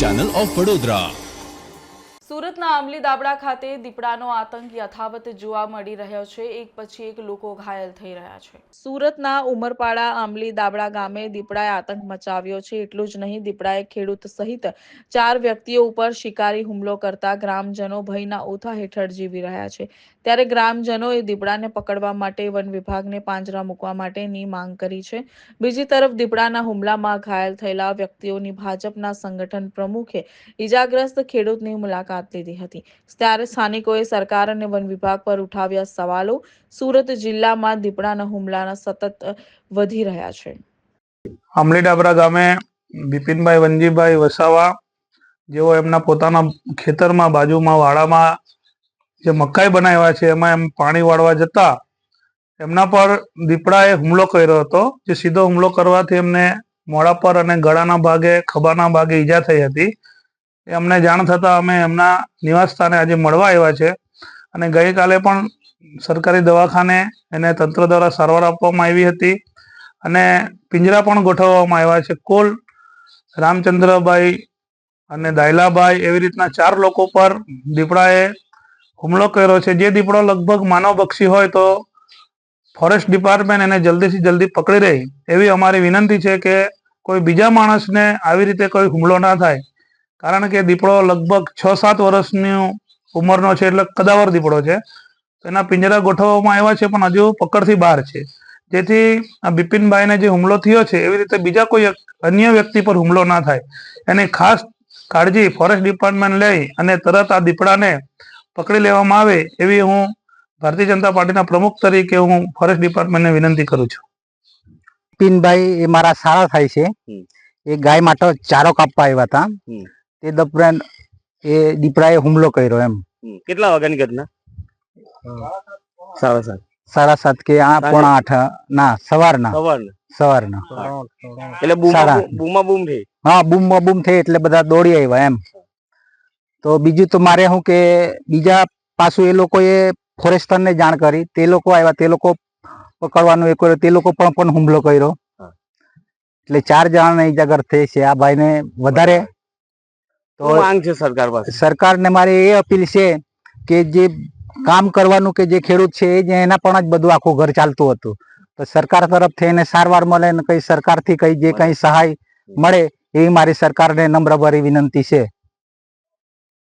Channel of Vadodara સુરતના અમલી દાબડા ખાતે દીપડાનો આતંક યથાવત જોવા મળી રહ્યો છે. એક પછી એક લોકો ઘાયલ થઈ રહ્યા છે. સુરતના ઉમરપાડા આંબલી દાબડા ગામે દીપડાએ આતંક મચાવ્યો છે. એટલું જ નહીં, દીપડાએ ખેડૂત સહિત ચાર વ્યક્તિઓ ઉપર શિકારી હુમલો કરતા ગ્રામજનો ભયના ઓથા હેઠળ જીવી રહ્યા છે. ત્યારે ગ્રામજનોએ દીપડાને પકડવા માટે વન વિભાગને પાંજરા મૂકવા માટેની માંગ કરી છે. બીજી તરફ દીપડાના હુમલામાં ઘાયલ થયેલા વ્યક્તિઓની ભાજપના સંગઠન પ્રમુખે ઈજાગ્રસ્ત ખેડૂતની મુલાકાત લીધી. હતી. ત્યારે સ્થાનિકોએ સરકાર અને વન વિભાગ પર ઉઠાવ્યા સવાલો સુરત જિલ્લામાં દીપડાના હુમલાના સતત વધી રહ્યા છે. આંબલી ડાબરા ગામે બિપિનભાઈ વનજીભાઈ વસાવા જેઓ એમના પોતાના ખેતરમાં બાજુમાં વાડામાં જે મકાઈ બનાવ્યા છે, એમાં એમ પાણી વાળવા જતા એમના પર દીપડાએ હુમલો કર્યો હતો, જે સીધો હુમલો કરવાથી એમને મોડા પર અને ગળાના ભાગે, ખભાના ભાગે ઈજા થઈ હતી. એ અમને જાણ થતા અમે એમના નિવાસ સ્થાને આજે મળવા આવ્યા છે. અને ગઈકાલે પણ સરકારી દવાખાને એને તંત્ર દ્વારા સારવાર આપવામાં આવી હતી અને પિંજરા પણ ગોઠવવામાં આવ્યા છે. કુલ રામચંદ્રભાઈ અને દાયલાભાઈ એવી રીતના ચાર લોકો પર દીપડાએ હુમલો કર્યો છે. જે દીપડો લગભગ માનવભક્ષી હોય તો ફોરેસ્ટ ડિપાર્ટમેન્ટ એને જલ્દીથી જલ્દી પકડી રહી. એવી અમારી વિનંતી છે કે કોઈ બીજા માણસને આવી રીતે કોઈ હુમલો ના થાય. કારણ કે દીપડો લગભગ છ સાત વર્ષની ઉંમરનો છે એટલે કદાવર દીપડો છે. એના પિંજરા ગોઠવવામાં આવ્યા છે પણ હજુ પકડથી બહાર છે. જેથી આ બિપિનભાઈને જે હુમલો થયો છે એવી રીતે બીજા કોઈ અન્ય વ્યક્તિ પર હુમલો ના થાય. એની ખાસ કાળજી ફોરેસ્ટ ડિપાર્ટમેન્ટ લઈ અને તરત આ દીપડાને પકડી લેવામાં આવે એવી હું ભારતીય જનતા પાર્ટીના પ્રમુખ તરીકે હું ફોરેસ્ટ ડિપાર્ટમેન્ટને વિનંતી કરું છું. બિપિનભાઈ એ મારા સારા થાય છે. એ ગાય માટે ચારો કાપવા આવ્યા હતા. તે દરમિયાન એ દીપડાએ હુમલો કર્યો એમ. કેટલા વાગ્યાની ઘટના? સાડા સાત. સાડા સાત કે આ પોણા આઠ ના સવારના. સવારના. એટલે બૂમા બૂમ- થઈ? હા બૂમમાં બૂમ થઈ એટલે બધા દોડી આવ્યા એમ. તો બીજું તો મારે શું કે બીજા પાછું એ લોકોએ ફોરેસ્ટરને જાણ કરી. તે લોકો આવ્યા. તે લોકો પકડવાનું એ કર્યો. તે લોકો પણ પણ હુમલો કર્યો. એટલે ચાર જણાને ઈજાગર થઈ છે. આ ભાઈને વધારે તો માંગ છે સરકાર પાસે? સરકારને મારી એ અપીલ છે કે જે કામ કરવાનું કે જે ખેડૂત છે એ જ એના પણ જ બધું આખું ઘર ચાલતું હતું. તો સરકાર તરફથી એને સારવાર મળે ને કઈ સરકારથી કઈ જે કઈ સહાય મળે એવી મારી સરકારને નમ્ર ભરી વિનંતી છે.